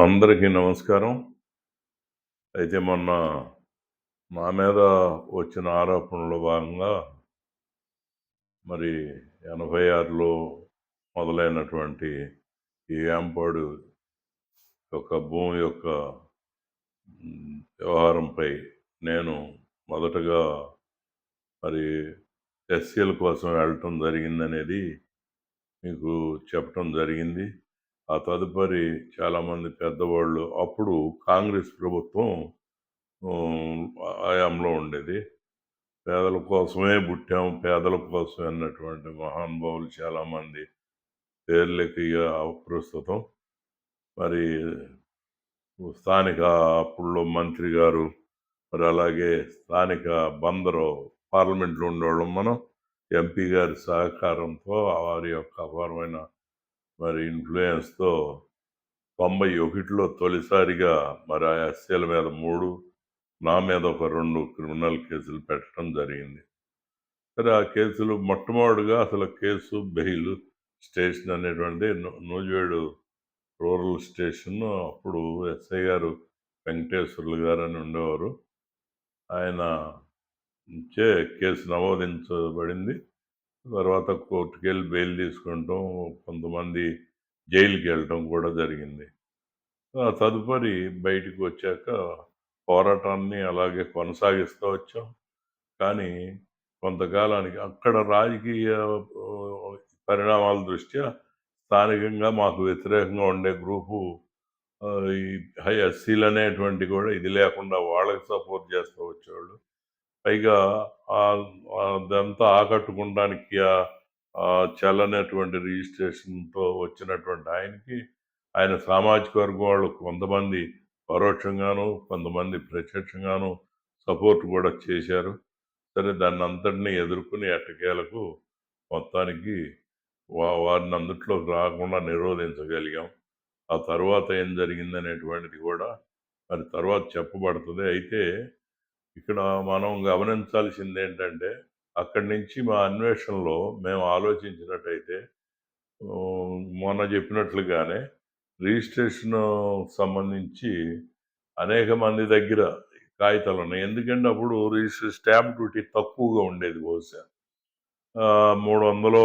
అందరికీ నమస్కారం. అయితే మొన్న నా మీద వచ్చిన ఆరోపణలో భాగంగా మరి ఎనభై ఆరులో మొదలైనటువంటి ఈ యాంపాడు యొక్క భూమి యొక్క వ్యవహారంపై నేను మొదటగా మరి ఎస్సీల కోసం వెళ్ళటం జరిగిందనేది మీకు చెప్పటం జరిగింది. ఆ తదుపరి చాలామంది పెద్దవాళ్ళు అప్పుడు కాంగ్రెస్ ప్రభుత్వం ఆయాంలో ఉండేది. పేదల కోసమే పుట్టాం పేదల కోసం అన్నటువంటి మహానుభావులు చాలామంది పేర్లకి ప్రస్తుతం. మరి స్థానిక అప్పుడులో మంత్రి గారు మరి అలాగే స్థానిక బందరు పార్లమెంట్లో ఉండేవాళ్ళం మనం. ఎంపీ గారి సహకారంతో వారి యొక్క అపారమైన మరి ఇన్ఫ్లుయెన్స్తో తొంభై ఒకటిలో తొలిసారిగా మరి ఆ ఎస్సీల మీద మూడు నా మీద ఒక రెండు క్రిమినల్ కేసులు పెట్టడం జరిగింది. సరే ఆ కేసులు మొట్టమొదటిగా అసలు కేసు బెయిల్ స్టేషన్ అనేటువంటి నూజివేడు రూరల్ స్టేషన్. అప్పుడు ఎస్ఐ గారు వెంకటేశ్వర్లు గారు అని ఉండేవారు. ఆయన చే కేసు నమోదించబడింది. తర్వాత కోర్టుకి వెళ్ళి బెయిల్ తీసుకుంటాం కొంతమంది జైలుకి వెళ్ళటం కూడా జరిగింది. తదుపరి బయటికి వచ్చాక పోరాటాన్ని అలాగే కొనసాగిస్తూ వచ్చాం. కానీ కొంతకాలానికి అక్కడ రాజకీయ పరిణామాల దృష్ట్యా స్థానికంగా మాకు వ్యతిరేకంగా ఉండే గ్రూపు ఈ హై ఎస్సీలు అనేటువంటి కూడా ఇది లేకుండా వాళ్ళకి సపోర్ట్ చేస్తూ వచ్చేవాళ్ళు. పైగా అదంతా ఆకట్టుకోవడానికి ఆ- చల్లనటువంటి రిజిస్ట్రేషన్తో వచ్చినటువంటి ఆయనకి ఆయన సామాజిక వర్గం వాళ్ళు కొంతమంది పరోక్షంగాను కొంతమంది ప్రత్యక్షంగాను సపోర్ట్ కూడా చేశారు. సరే దాన్ని అంతటినీ ఎదుర్కొని ఎట్టకేలకు మొత్తానికి వా వారిని అందుట్లోకి రాకుండా నిరోధించగలిగాం. ఆ తర్వాత ఏం జరిగిందనేటువంటిది కూడా మరి తర్వాత చెప్పబడుతుంది. అయితే ఇక్కడ మనం గమనించాల్సింది ఏంటంటే అక్కడి నుంచి మా అన్వేషణలో మేము ఆలోచించినట్టయితే మొన్న చెప్పినట్లుగానే రిజిస్ట్రేషన్ సంబంధించి అనేక మంది దగ్గర కాగితాలు ఉన్నాయి. ఎందుకంటే అప్పుడు రిజిస్టర్ స్టాంప్ డ్యూటీ తక్కువగా ఉండేది బహుశా. మూడు వందలు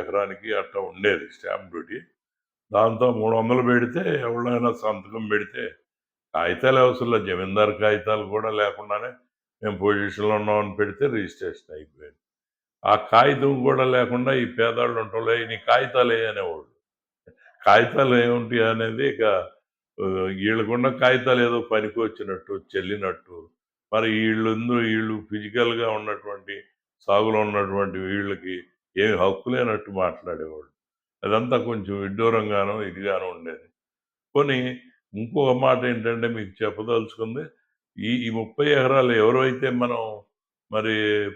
ఎకరానికి అట్లా ఉండేది స్టాంప్ డ్యూటీ. దాంతో మూడు వందలు పెడితే ఎవరైనా సంతకం పెడితే కాగితాలు అవసరం లేదు. జమీందారు కాగితాలు కూడా లేకుండానే మేము పొజిషన్లో ఉన్నామని పెడితే రిజిస్ట్రేషన్ అయిపోయింది. ఆ కాగితం కూడా లేకుండా ఈ పేదాళ్ళు ఉంటారు నీ కాగితాలు అనేవాళ్ళు. కాగితాలు ఏముంటి అనేది ఇక ఆ, వీళ్ళకున్న కాగితాలు ఏదో పనికి వచ్చినట్టు చెల్లినట్టు. మరి వీళ్ళు వీళ్ళు ఫిజికల్గా ఉన్నటువంటి సాగులో ఉన్నటువంటి వీళ్ళకి ఏమి హక్కు లేనట్టు మాట్లాడేవాళ్ళు. అదంతా కొంచెం విడ్డూరంగానో ఇదిగానో ఉండేది. కొన్ని ఇంకొక మాట ఏంటంటే మీకు చెప్పదలుచుకుంది ఈ ఈ ముప్పై ఎకరాలు ఎవరైతే మనం మరి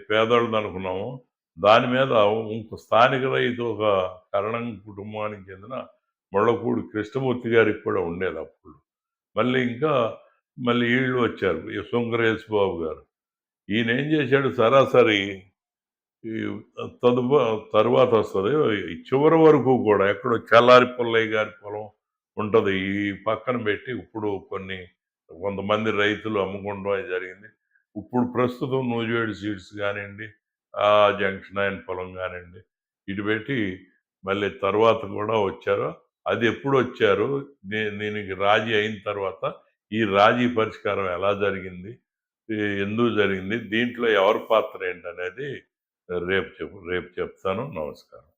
పేదవాళ్ళు అనుకున్నామో దాని మీద ఇంకో స్థానిక రైతు ఒక కరణం కుటుంబానికి చెందిన మొళ్ళపూడి కృష్ణమూర్తి గారికి కూడా ఉండేది అప్పుడు. మళ్ళీ ఇంకా మళ్ళీ వీళ్ళు వచ్చారు ఈ సుంకరేశ్ బాబు గారు. ఈయన ఏం చేశాడు సరాసరి ఈ తదుప తరువాత వస్తుంది చివరి వరకు కూడా ఎక్కడో చల్లారి పుల్లయ్య గారి పొలం ఉంటుంది ఈ పక్కన పెట్టి ఇప్పుడు కొన్ని కొంతమంది రైతులు అమ్ముకోవడం అది జరిగింది. ఇప్పుడు ప్రస్తుతం నూజివేడు సీడ్స్ కానివ్వండి ఆ జంక్షన్ అయిన పొలం కానివ్వండి ఇటు పెట్టి మళ్ళీ తర్వాత కూడా వచ్చారు. అది ఎప్పుడు వచ్చారు? దీనికి రాజీ అయిన తర్వాత ఈ రాజీ పరిష్కారం ఎలా జరిగింది? ఎందుకు జరిగింది? దీంట్లో ఎవరి పాత్ర ఏంటనేది రేపు చెప్పు రేపు చెప్తాను. నమస్కారం.